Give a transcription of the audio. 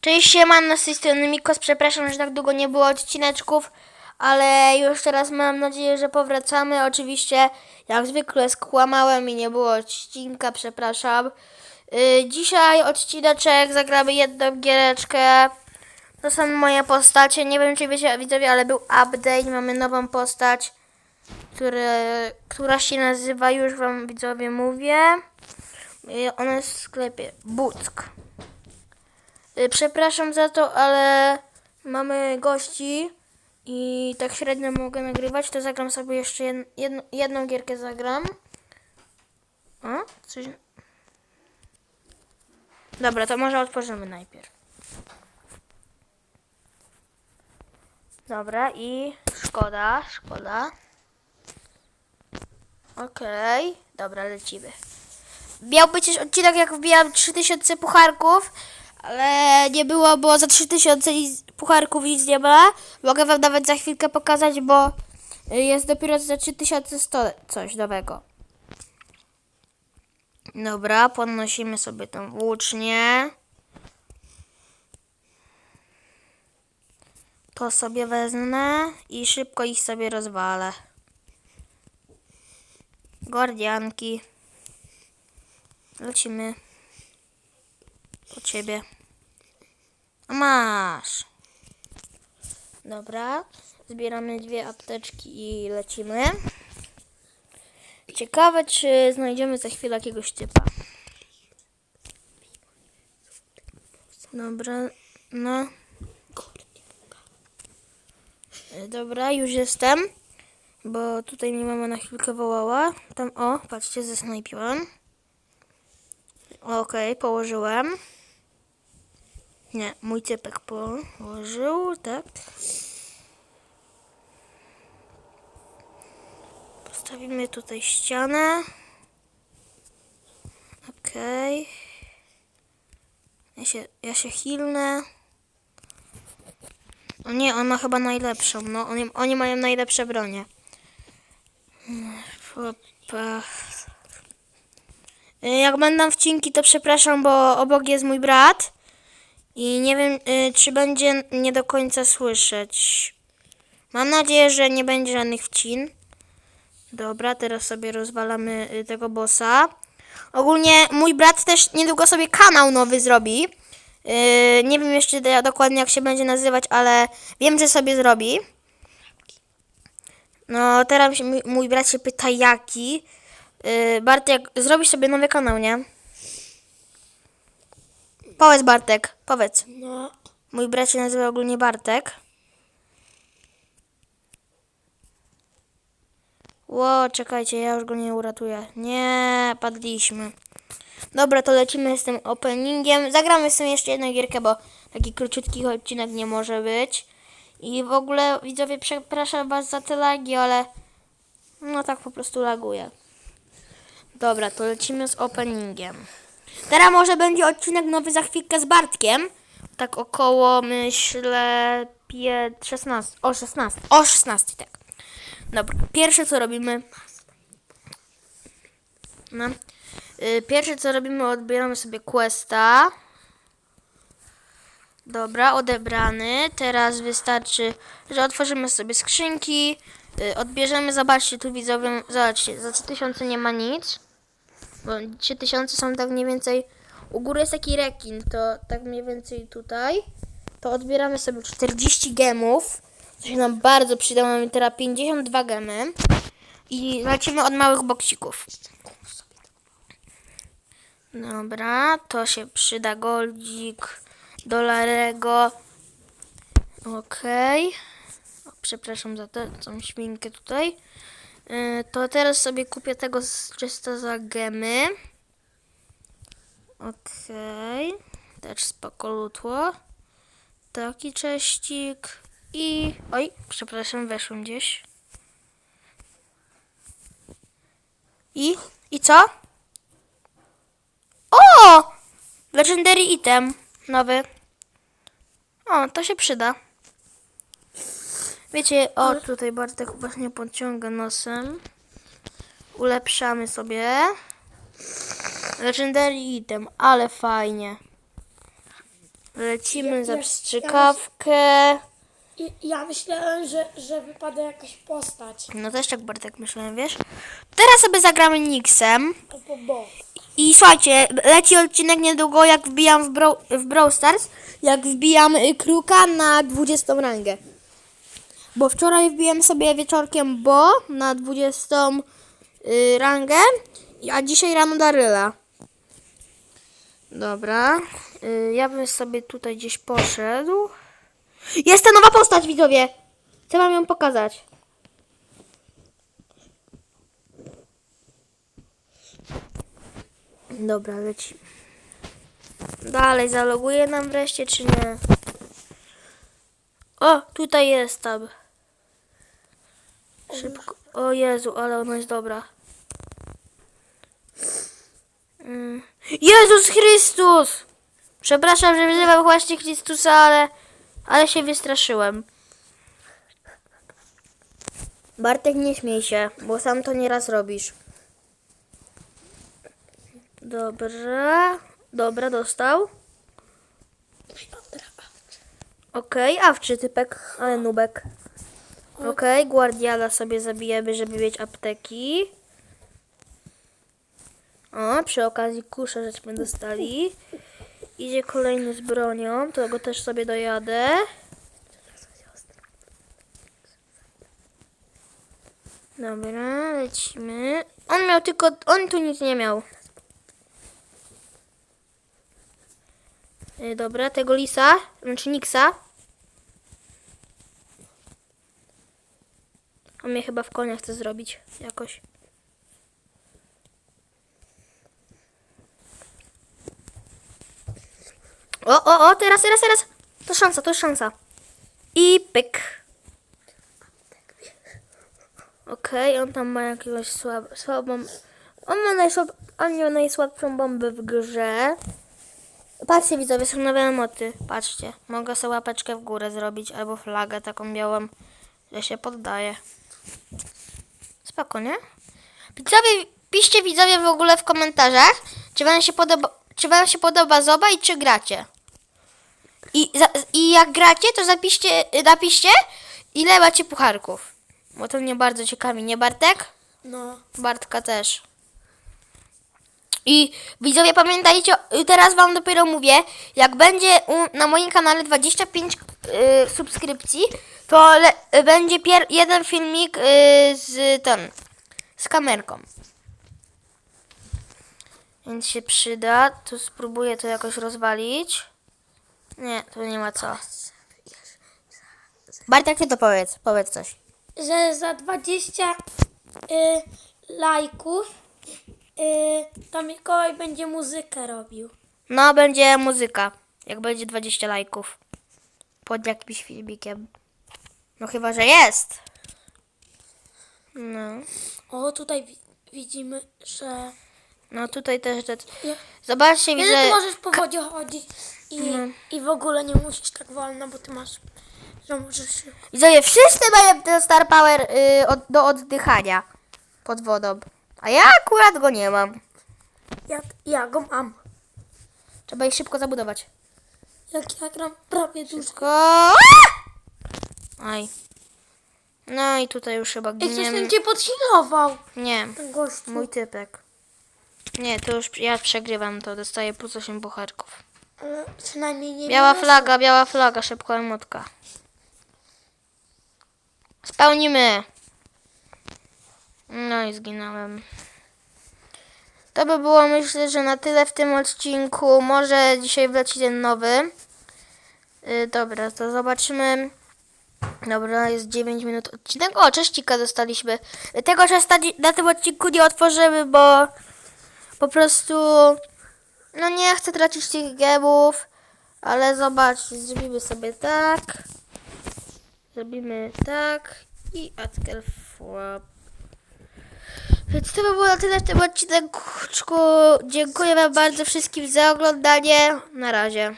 Cześć, siemano, z tej strony Mikos. Przepraszam, że tak długo nie było odcineczków, ale już teraz mam nadzieję, że powracamy. Oczywiście, jak zwykle skłamałem i nie było odcinka, przepraszam. Yy, dzisiaj odcineczek, zagramy jedną giereczkę. To są moje postacie. Nie wiem, czy wiecie, widzowie, ale był update. Mamy nową postać, który, która się nazywa, już wam widzowie mówię. Yy, ona jest w sklepie. Buck. Y, Przepraszam za to, ale mamy gości i tak średnio mogę nagrywać, to zagram sobie jeszcze jed, jedną, gierkę zagram. O, coś... Dobra, to może otworzymy najpierw. Dobra, i szkoda, szkoda. Okej, dobra, lecimy. Miał być odcinek, jak wbijam 3000 pucharków, ale nie było, bo za 3000 nic- pucharków nic nie ma. Mogę wam nawet za chwilkę pokazać, bo jest dopiero za 3100 coś nowego. Dobra, podnosimy sobie tą włócznię. To sobie wezmę i szybko ich sobie rozwalę. Gordianki. Lecimy. Po ciebie. A Masz. Dobra. Zbieramy dwie apteczki i lecimy. Ciekawe, czy znajdziemy za chwilę jakiegoś typa. Dobra, no. Dobra, już jestem. Bo tutaj mi mama na chwilkę wołała. Tam, o, patrzcie, zesnajpiłam. Okej, położyłem. Nie, mój cypek położył, tak. Postawimy tutaj ścianę. Okej. Ja się, ja się. O nie, on ma chyba najlepszą. No, oni, oni mają najlepsze bronie. Y, Jak będą wcinki, to przepraszam, bo obok jest mój brat. I nie wiem, y, czy będzie nie do końca słyszeć. Mam nadzieję, że nie będzie żadnych wcin. Dobra, teraz sobie rozwalamy y, tego bossa. Ogólnie mój brat też niedługo sobie kanał nowy zrobi. Y, nie wiem jeszcze do- dokładnie jak się będzie nazywać, ale wiem, że sobie zrobi. No, teraz mój, mój brat się pyta jaki. Yy, Bartek, zrobisz sobie nowy kanał, nie? Powiedz Bartek, powiedz. No, Mój brat się nazywa ogólnie Bartek. Ło, czekajcie, ja już go nie uratuję. Nie, padliśmy. Dobra, to lecimy z tym openingiem. Zagramy sobie jeszcze jedną gierkę, bo taki króciutki odcinek nie może być. I w ogóle, widzowie, przepraszam was za te lagi, ale no tak po prostu laguje. Dobra, to lecimy z openingiem. Teraz może będzie odcinek nowy za chwilkę z Bartkiem. Tak około, myślę, pie 16. O 16. O 16, tak. Dobra, pierwsze co robimy. No. Y, Pierwsze co robimy, odbieramy sobie questa. Dobra, odebrany. Teraz wystarczy, że otworzymy sobie skrzynki. y, Odbierzemy, zobaczcie tu widzowie, zobaczcie, za 3000 nie ma nic. Bo 3000 są tak mniej więcej. U góry jest taki rekin, to tak mniej więcej tutaj. To odbieramy sobie 40 gemów. Co się nam bardzo przyda. Mamy teraz 52 gemy. I lecimy od małych boksików. Dobra, to się przyda goldzik, dolarego. Okej. O, Przepraszam za tę tą śminkę tutaj. Yy, To teraz sobie kupię tego czysto za gemy. Okej. Też spoko lutło. Taki cześcik. I... Oj, przepraszam, weszłem gdzieś. I? I co? O! Legendary item. Nowy. O, to się przyda. Wiecie, o tutaj Bartek właśnie podciąga nosem. Ulepszamy sobie. Legendary item, ale fajnie. Lecimy Ja- za ja- strzykawkę. I, ja myślałem, że, że wypada jakaś postać. No też tak Bartek myślałem, wiesz? Teraz sobie zagramy Nixem. I słuchajcie, leci odcinek niedługo, jak wbijam w, Brawl, w Brawl Stars, jak wbijam y, kruka na 20 rangę. Bo wczoraj wbiłem sobie wieczorkiem Bo na 20 y, rangę, a dzisiaj rano Daryla. Dobra, y, ja bym sobie tutaj gdzieś poszedł. Jest ta nowa postać, widzowie! Chcę wam ją pokazać. Dobra, leci. Dalej, zaloguje nam wreszcie, czy nie? O, tutaj jest tab. Szybko. O Jezu, ale ona jest dobra. Mm. Jezus Chrystus! Przepraszam, że wyzywam właśnie Chrystusa, ale, ale się wystraszyłem. Bartek, nie śmiej się, bo sam to nieraz robisz. Dobra. Dobra, dostał. Okej, awczy typek, ale nubek. Okej, guardiana sobie zabijemy, żeby mieć apteki. O, przy okazji kuszę żeśmy dostali. Idzie kolejny z bronią, to go też sobie dojadę. Dobra, lecimy. On miał tylko, on tu nic nie miał. Y, Dobra, tego lisa, znaczy Nixa. On mnie chyba w konia chce zrobić jakoś. O, o, o, teraz, teraz, teraz. To szansa, to szansa. I pyk. Okej, on tam ma jakąś słab, słabą... On ma, najsłab, on ma najsłabszą bombę w grze. Patrzcie widzowie, są nowe emoty. Patrzcie, mogę sobie łapeczkę w górę zrobić albo flagę taką białą, że się poddaje. Spoko, nie? Widzowie, piszcie widzowie w ogóle w komentarzach, czy wam się podoba, czy wam się podoba Zoba i czy gracie. I, za, I jak gracie, to zapiszcie, napiszcie, ile macie pucharków. Bo to mnie bardzo ciekawi, nie Bartek? No. Bartka też. I widzowie, pamiętajcie, y, teraz wam dopiero mówię, jak będzie u, na moim kanale 25 y, subskrypcji, to le, y, będzie pier, jeden filmik y, z ten, z kamerką. Więc się przyda. Tu spróbuję to jakoś rozwalić. Nie, tu nie ma co. Bartek, ty to powiedz, powiedz coś. Że za 20 y, lajków y, to Mikołaj będzie muzykę robił. No, będzie muzyka. Jak będzie 20 lajków. Pod jakimś filmikiem. No chyba, że jest. No. O, tutaj wi- widzimy, że... No tutaj też. Te... Ja- Zobaczcie, Kiedy widzę. ty możesz po wodzie chodzić i, No. i w ogóle nie musisz tak wolno, bo ty masz, że możesz. Widzowie, wszyscy mają ten Star Power y, od, do oddychania pod wodą. A ja akurat go nie mam. Jak ja go mam. Trzeba ich szybko zabudować. Jak ja gram prawie dużo. Szybko. Aj. No i tutaj już chyba I ktoś giniemy. ten cię podsilował. Nie. Gościu. Mój typek. Nie, to już ja przegrywam, to dostaję plus 8 pucharków. Ale przynajmniej nie Biała flaga, biała flaga, szybko emotka. Spełnimy. No i zginąłem. To by było myślę, że na tyle w tym odcinku. Może dzisiaj wleci ten nowy. Yy, dobra, to zobaczymy. Dobra, jest 9 minut odcinek. O, cześcika dostaliśmy. Tego czesta na tym odcinku nie otworzymy, bo po prostu no nie chcę tracić tych gemów, ale zobacz, zrobimy sobie tak. Zrobimy tak i Atkel Flop. Więc to by było na tyle w tym odcinku. Dziękuję Wam bardzo wszystkim za oglądanie. Na razie.